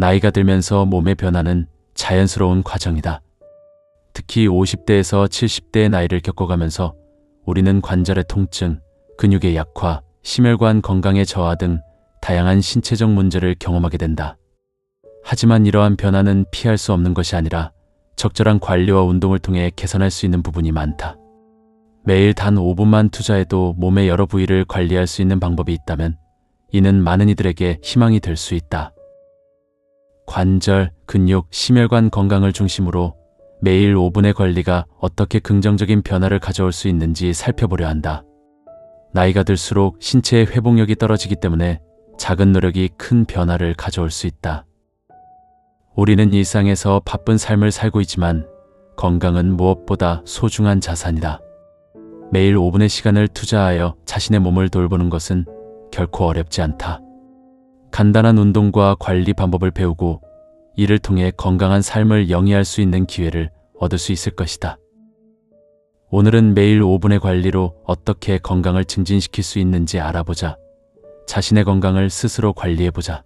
나이가 들면서 몸의 변화는 자연스러운 과정이다. 특히 50대에서 70대의 나이를 겪어가면서 우리는 관절의 통증, 근육의 약화, 심혈관 건강의 저하 등 다양한 신체적 문제를 경험하게 된다. 하지만 이러한 변화는 피할 수 없는 것이 아니라 적절한 관리와 운동을 통해 개선할 수 있는 부분이 많다. 매일 단 5분만 투자해도 몸의 여러 부위를 관리할 수 있는 방법이 있다면 이는 많은 이들에게 희망이 될 수 있다. 관절, 근육, 심혈관 건강을 중심으로 매일 5분의 관리가 어떻게 긍정적인 변화를 가져올 수 있는지 살펴보려 한다. 나이가 들수록 신체의 회복력이 떨어지기 때문에 작은 노력이 큰 변화를 가져올 수 있다. 우리는 일상에서 바쁜 삶을 살고 있지만 건강은 무엇보다 소중한 자산이다. 매일 5분의 시간을 투자하여 자신의 몸을 돌보는 것은 결코 어렵지 않다. 간단한 운동과 관리 방법을 배우고 이를 통해 건강한 삶을 영위할 수 있는 기회를 얻을 수 있을 것이다. 오늘은 매일 5분의 관리로 어떻게 건강을 증진시킬 수 있는지 알아보자. 자신의 건강을 스스로 관리해보자.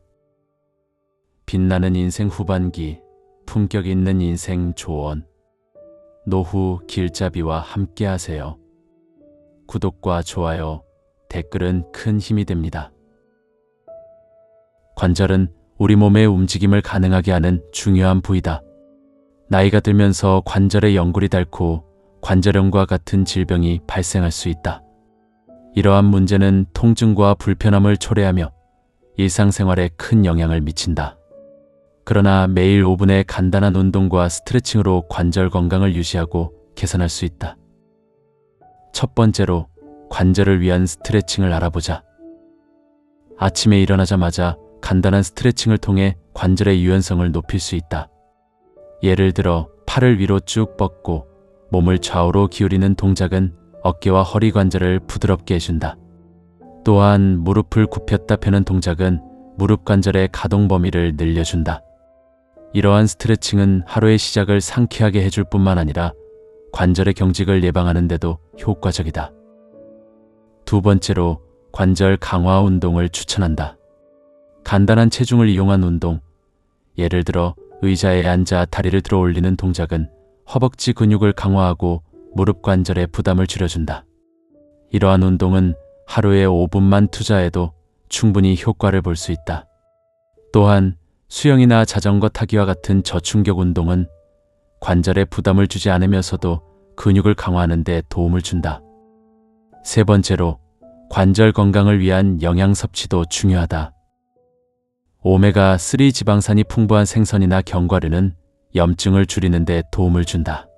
빛나는 인생 후반기, 품격 있는 인생 조언. 노후 길잡이와 함께 하세요. 구독과 좋아요, 댓글은 큰 힘이 됩니다. 관절은 우리 몸의 움직임을 가능하게 하는 중요한 부위다. 나이가 들면서 관절의 연골이 닳고 관절염과 같은 질병이 발생할 수 있다. 이러한 문제는 통증과 불편함을 초래하며 일상생활에 큰 영향을 미친다. 그러나 매일 5분의 간단한 운동과 스트레칭으로 관절 건강을 유지하고 개선할 수 있다. 첫 번째로 관절을 위한 스트레칭을 알아보자. 아침에 일어나자마자 간단한 스트레칭을 통해 관절의 유연성을 높일 수 있다. 예를 들어 팔을 위로 쭉 뻗고 몸을 좌우로 기울이는 동작은 어깨와 허리 관절을 부드럽게 해준다. 또한 무릎을 굽혔다 펴는 동작은 무릎 관절의 가동 범위를 늘려준다. 이러한 스트레칭은 하루의 시작을 상쾌하게 해줄 뿐만 아니라 관절의 경직을 예방하는 데도 효과적이다. 두 번째로 관절 강화 운동을 추천한다. 간단한 체중을 이용한 운동, 예를 들어 의자에 앉아 다리를 들어 올리는 동작은 허벅지 근육을 강화하고 무릎 관절의 부담을 줄여준다. 이러한 운동은 하루에 5분만 투자해도 충분히 효과를 볼 수 있다. 또한 수영이나 자전거 타기와 같은 저충격 운동은 관절에 부담을 주지 않으면서도 근육을 강화하는 데 도움을 준다. 세 번째로 관절 건강을 위한 영양 섭취도 중요하다. 오메가3 지방산이 풍부한 생선이나 견과류는 염증을 줄이는 데 도움을 준다.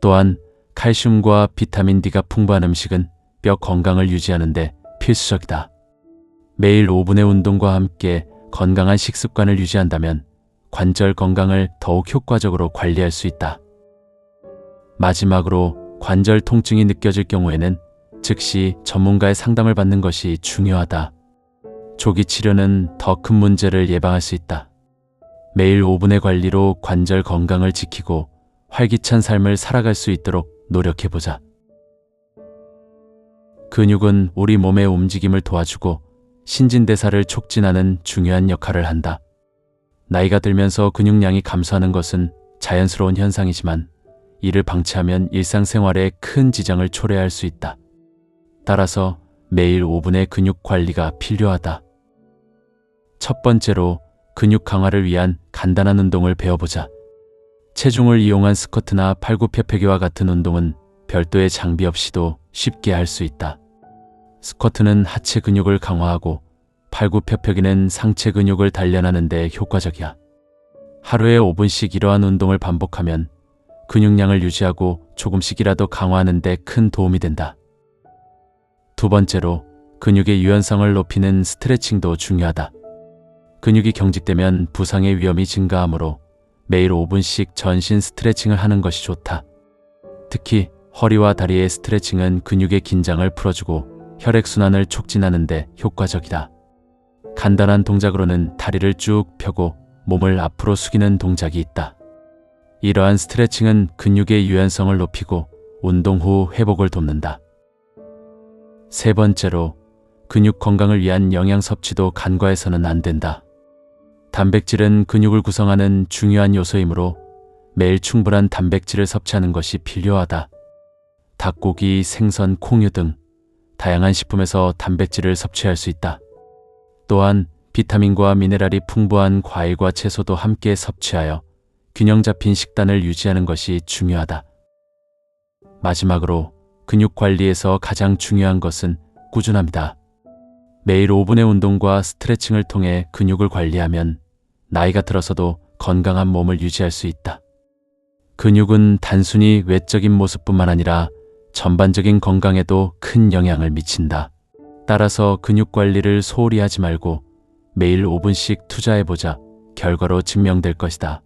또한 칼슘과 비타민 D가 풍부한 음식은 뼈 건강을 유지하는 데 필수적이다. 매일 5분의 운동과 함께 건강한 식습관을 유지한다면 관절 건강을 더욱 효과적으로 관리할 수 있다. 마지막으로 관절 통증이 느껴질 경우에는 즉시 전문가의 상담을 받는 것이 중요하다. 조기 치료는 더 큰 문제를 예방할 수 있다. 매일 5분의 관리로 관절 건강을 지키고 활기찬 삶을 살아갈 수 있도록 노력해보자. 근육은 우리 몸의 움직임을 도와주고 신진대사를 촉진하는 중요한 역할을 한다. 나이가 들면서 근육량이 감소하는 것은 자연스러운 현상이지만 이를 방치하면 일상생활에 큰 지장을 초래할 수 있다. 따라서 매일 5분의 근육 관리가 필요하다. 첫 번째로 근육 강화를 위한 간단한 운동을 배워보자. 체중을 이용한 스쿼트나 팔굽혀펴기와 같은 운동은 별도의 장비 없이도 쉽게 할 수 있다. 스쿼트는 하체 근육을 강화하고 팔굽혀펴기는 상체 근육을 단련하는 데 효과적이야. 하루에 5분씩 이러한 운동을 반복하면 근육량을 유지하고 조금씩이라도 강화하는 데 큰 도움이 된다. 두 번째로 근육의 유연성을 높이는 스트레칭도 중요하다. 근육이 경직되면 부상의 위험이 증가하므로 매일 5분씩 전신 스트레칭을 하는 것이 좋다. 특히 허리와 다리의 스트레칭은 근육의 긴장을 풀어주고 혈액순환을 촉진하는 데 효과적이다. 간단한 동작으로는 다리를 쭉 펴고 몸을 앞으로 숙이는 동작이 있다. 이러한 스트레칭은 근육의 유연성을 높이고 운동 후 회복을 돕는다. 세 번째로 근육 건강을 위한 영양 섭취도 간과해서는 안 된다. 단백질은 근육을 구성하는 중요한 요소이므로 매일 충분한 단백질을 섭취하는 것이 필요하다. 닭고기, 생선, 콩류 등 다양한 식품에서 단백질을 섭취할 수 있다. 또한 비타민과 미네랄이 풍부한 과일과 채소도 함께 섭취하여 균형 잡힌 식단을 유지하는 것이 중요하다. 마지막으로 근육 관리에서 가장 중요한 것은 꾸준함이다. 매일 5분의 운동과 스트레칭을 통해 근육을 관리하면 나이가 들어서도 건강한 몸을 유지할 수 있다. 근육은 단순히 외적인 모습뿐만 아니라 전반적인 건강에도 큰 영향을 미친다. 따라서 근육 관리를 소홀히 하지 말고 매일 5분씩 투자해보자 결과로 증명될 것이다.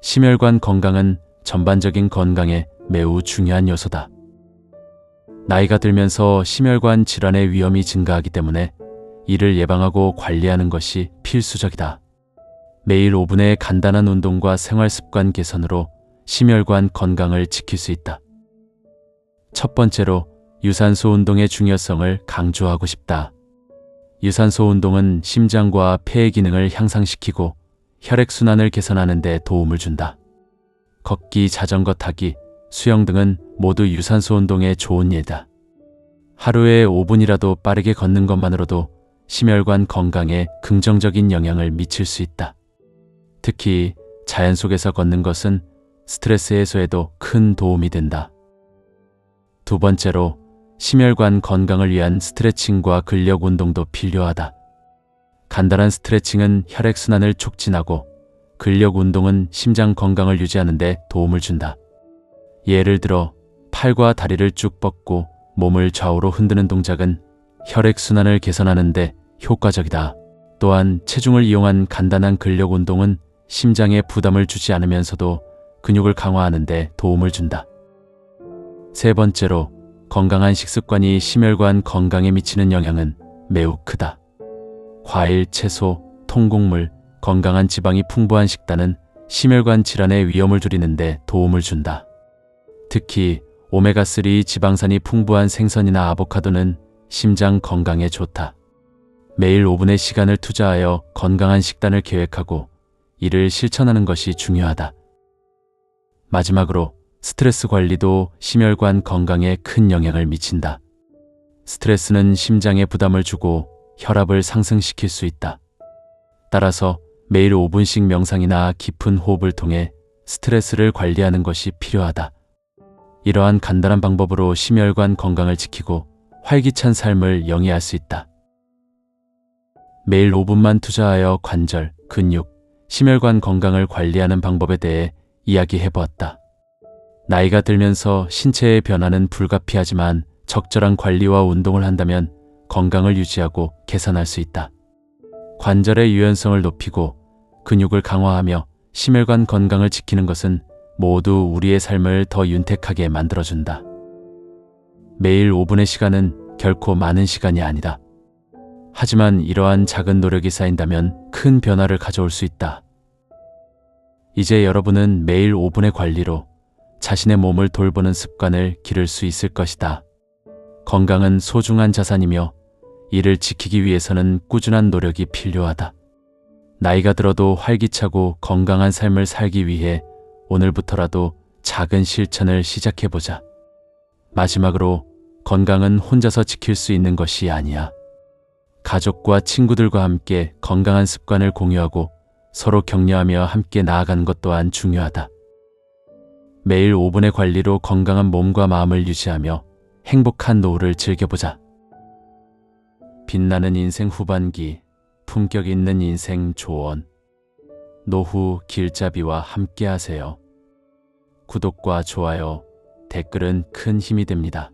심혈관 건강은 전반적인 건강에 매우 중요한 요소다. 나이가 들면서 심혈관 질환의 위험이 증가하기 때문에 이를 예방하고 관리하는 것이 필수적이다. 매일 5분의 간단한 운동과 생활 습관 개선으로 심혈관 건강을 지킬 수 있다. 첫 번째로 유산소 운동의 중요성을 강조하고 싶다. 유산소 운동은 심장과 폐의 기능을 향상시키고 혈액순환을 개선하는 데 도움을 준다. 걷기, 자전거 타기, 수영 등은 모두 유산소 운동에 좋은 예다. 하루에 5분이라도 빠르게 걷는 것만으로도 심혈관 건강에 긍정적인 영향을 미칠 수 있다. 특히 자연 속에서 걷는 것은 스트레스 해소에도 큰 도움이 된다. 두 번째로 심혈관 건강을 위한 스트레칭과 근력 운동도 필요하다. 간단한 스트레칭은 혈액순환을 촉진하고 근력 운동은 심장 건강을 유지하는 데 도움을 준다. 예를 들어 팔과 다리를 쭉 뻗고 몸을 좌우로 흔드는 동작은 혈액순환을 개선하는 데 효과적이다. 또한 체중을 이용한 간단한 근력 운동은 심장에 부담을 주지 않으면서도 근육을 강화하는 데 도움을 준다. 세 번째로 건강한 식습관이 심혈관 건강에 미치는 영향은 매우 크다. 과일, 채소, 통곡물, 건강한 지방이 풍부한 식단은 심혈관 질환의 위험을 줄이는데 도움을 준다. 특히 오메가3 지방산이 풍부한 생선이나 아보카도는 심장 건강에 좋다. 매일 5분의 시간을 투자하여 건강한 식단을 계획하고 이를 실천하는 것이 중요하다. 마지막으로 스트레스 관리도 심혈관 건강에 큰 영향을 미친다. 스트레스는 심장에 부담을 주고 혈압을 상승시킬 수 있다. 따라서 매일 5분씩 명상이나 깊은 호흡을 통해 스트레스를 관리하는 것이 필요하다. 이러한 간단한 방법으로 심혈관 건강을 지키고 활기찬 삶을 영위할 수 있다. 매일 5분만 투자하여 관절, 근육, 심혈관 건강을 관리하는 방법에 대해 이야기해 보았다. 나이가 들면서 신체의 변화는 불가피하지만 적절한 관리와 운동을 한다면 건강을 유지하고 개선할 수 있다. 관절의 유연성을 높이고 근육을 강화하며 심혈관 건강을 지키는 것은 모두 우리의 삶을 더 윤택하게 만들어준다. 매일 5분의 시간은 결코 많은 시간이 아니다. 하지만 이러한 작은 노력이 쌓인다면 큰 변화를 가져올 수 있다. 이제 여러분은 매일 5분의 관리로 자신의 몸을 돌보는 습관을 기를 수 있을 것이다. 건강은 소중한 자산이며 이를 지키기 위해서는 꾸준한 노력이 필요하다. 나이가 들어도 활기차고 건강한 삶을 살기 위해 오늘부터라도 작은 실천을 시작해보자. 마지막으로 건강은 혼자서 지킬 수 있는 것이 아니야. 가족과 친구들과 함께 건강한 습관을 공유하고 서로 격려하며 함께 나아가는 것 또한 중요하다. 매일 5분의 관리로 건강한 몸과 마음을 유지하며 행복한 노후를 즐겨보자. 빛나는 인생 후반기, 품격 있는 인생 조언. 노후 길잡이와 함께 하세요. 구독과 좋아요, 댓글은 큰 힘이 됩니다.